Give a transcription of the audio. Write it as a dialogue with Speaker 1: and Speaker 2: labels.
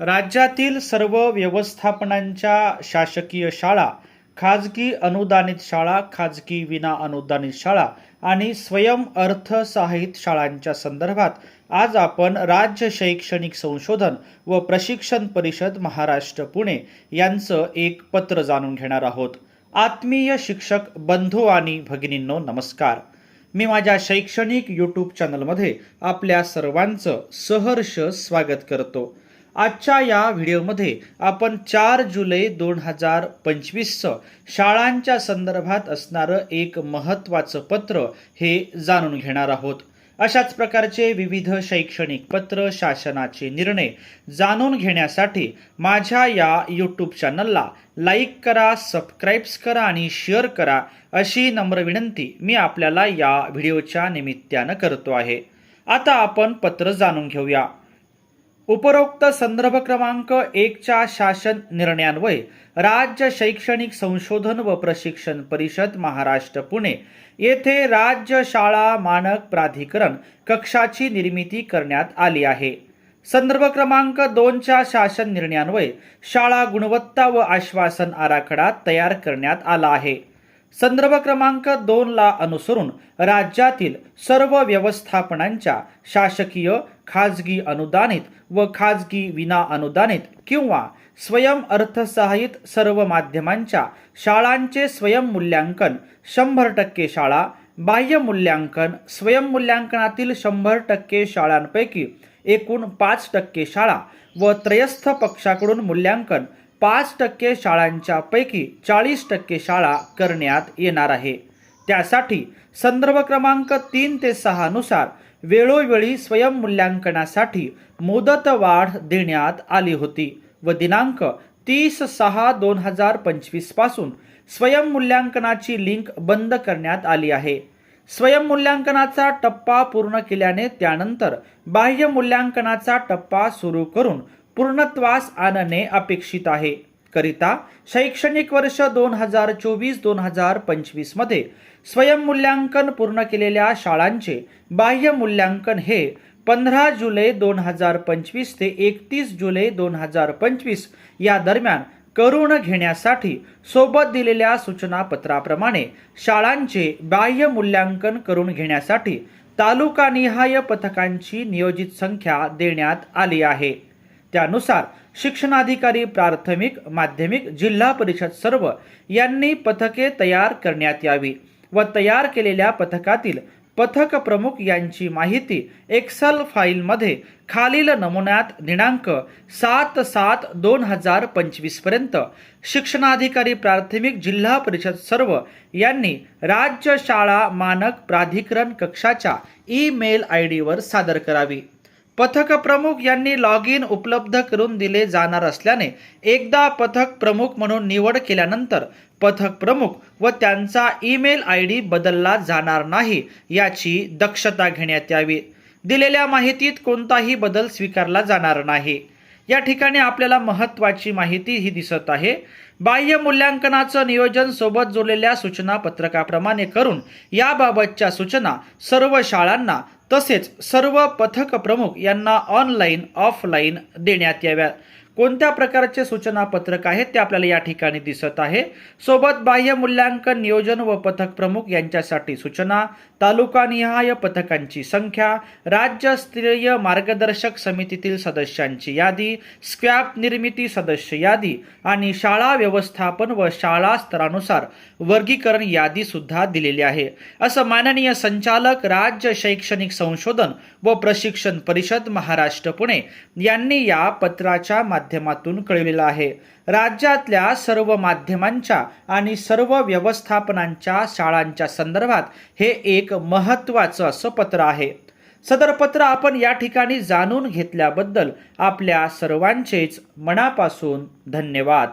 Speaker 1: राज्यातील सर्व व्यवस्थापनांच्या शासकीय शाळा खाजगी अनुदानित शाळा खाजगी विना अनुदानित शाळा आणि स्वयं अर्थसहाय्यित शाळांच्या संदर्भात आज आपण राज्य शैक्षणिक संशोधन व प्रशिक्षण परिषद महाराष्ट्र पुणे यांचं एक पत्र जाणून घेणार आहोत. आत्मीय शिक्षक बंधू आणि भगिनींनो नमस्कार. मी माझ्या शैक्षणिक यूट्यूब चॅनलमध्ये आपल्या सर्वांचं सहर्ष स्वागत करतो. आजच्या या व्हिडिओमध्ये आपण चार जुलै दोन हजार पंचवीसचं शाळांच्या संदर्भात असणारं एक महत्त्वाचं पत्र हे जाणून घेणार आहोत. अशाच प्रकारचे विविध शैक्षणिक पत्र शासनाचे निर्णय जाणून घेण्यासाठी माझ्या या यूट्यूब चॅनलला लाईक करा सबस्क्राईब्स करा आणि शेअर करा अशी नम्र विनंती मी आपल्याला या व्हिडिओच्या निमित्तानं करतो आहे. आता आपण पत्र जाणून घेऊया. उपरोक्त संदर्भ क्रमांक एकच्या शासन निर्णयान्वये राज्य शैक्षणिक संशोधन व प्रशिक्षण परिषद महाराष्ट्र पुणे येथे राज्य शाळा मानक प्राधिकरण कक्षाची निर्मिती करण्यात आली आहे. संदर्भ क्रमांक दोनच्या शासन निर्णयान्वये शाळा गुणवत्ता व आश्वासन आराखडा तयार करण्यात आला आहे. संदर्भ क्रमांक दोनला अनुसरून राज्यातील सर्व व्यवस्थापनांच्या शासकीय खाजगी अनुदानित व खाजगी विना अनुदानित किंवा स्वयं अर्थसहाय्यित सर्व माध्यमांच्या शाळांचे स्वयंमूल्यांकन शंभर टक्के शाळा बाह्य मूल्यांकन स्वयंमूल्यांकनातील शंभर टक्के शाळांपैकी एकूण पाच टक्के शाळा व त्रयस्थ पक्षाकडून मूल्यांकन पाच टक्के शाळांच्या पैकी चाळीस टक्के शाळा करण्यात येणार आहे. त्यासाठी संदर्भ क्रमांक तीन ते सहा नुसार वेळोवेळी स्वयंमूल्यांकनासाठी मुदतवाढ देण्यात आली होती व दिनांक तीस सहा दोन हजार पंचवीसपासून स्वयंमूल्यांकनाची लिंक बंद करण्यात आली आहे. स्वयंमूल्यांकनाचा टप्पा पूर्ण केल्याने त्यानंतर बाह्य मूल्यांकनाचा टप्पा सुरू करून पूर्णत्वास आणणे अपेक्षित आहे. करिता शैक्षणिक वर्ष दोन हजार चोवीस दोन हजार पंचवीसमध्ये स्वयंमूल्यांकन पूर्ण केलेल्या शाळांचे बाह्य मूल्यांकन हे पंधरा जुलै दोन हजार पंचवीस ते एकतीस जुलै दोन हजार पंचवीस या दरम्यान करून घेण्यासाठी सोबत दिलेल्या सूचनापत्राप्रमाणे शाळांचे बाह्य मूल्यांकन करून घेण्यासाठी तालुकानिहाय पथकांची नियोजित संख्या देण्यात आली आहे. त्यानुसार शिक्षणाधिकारी प्राथमिक माध्यमिक जिल्हा परिषद सर्व यांनी पथके तयार करण्यात यावी व तयार केलेल्या पथकातील पथक प्रमुख यांची माहिती एक्सल फाईलमध्ये खालील नमुन्यात दिनांक सात सात दोन हजार पंचवीसपर्यंत शिक्षणाधिकारी प्राथमिक जिल्हा परिषद सर्व यांनी राज्य शाळा मानक प्राधिकरण कक्षाच्या ईमेल आय डीवर सादर करावी. पथक प्रमुख यांनी लॉग इन उपलब्ध करून दिले जाणार असल्याने एकदा पथक प्रमुख म्हणून निवड केल्यानंतर पथक प्रमुख व त्यांचा ईमेल आय डी बदलला जाणार नाही याची दक्षता घेण्यात यावी. दिलेल्या माहितीत कोणताही बदल स्वीकारला जाणार नाही. या ठिकाणी आपल्याला महत्त्वाची माहिती ही दिसत आहे. बाह्य मूल्यांकनाचं नियोजन सोबत जोडलेल्या सूचना पत्रकाप्रमाणे करून याबाबतच्या सूचना सर्व शाळांना तसेच सर्व पथक प्रमुख यांना ऑनलाईन ऑफलाईन देण्यात याव्या कोणत्या प्रकारचे सूचना पत्रक आहेत ते आपल्याला या ठिकाणी दिसत आहे? सोबत बाह्य मूल्यांकन नियोजन व पथक प्रमुख यांच्यासाठी सूचना तालुकानिहाय पथकांची संख्या राज्यस्तरीय मार्गदर्शक समितीतील सदस्यांची यादी स्क्रॅप निर्मिती सदस्य यादी आणि शाळा व्यवस्थापन व शाळा स्तरानुसार वर्गीकरण यादी सुद्धा दिलेली आहे. असं माननीय संचालक राज्य शैक्षणिक संशोधन व प्रशिक्षण परिषद महाराष्ट्र पुणे यांनी या पत्राच्या माध्यमातून माध्यमातून कळविलेलं आहे. राज्यातल्या सर्व माध्यमांच्या आणि सर्व व्यवस्थापनांच्या शाळांच्या संदर्भात हे एक महत्त्वाचं असं पत्र आहे. सदर पत्र आपण या ठिकाणी जाणून घेतल्याबद्दल आपल्या सर्वांचेच मनापासून धन्यवाद.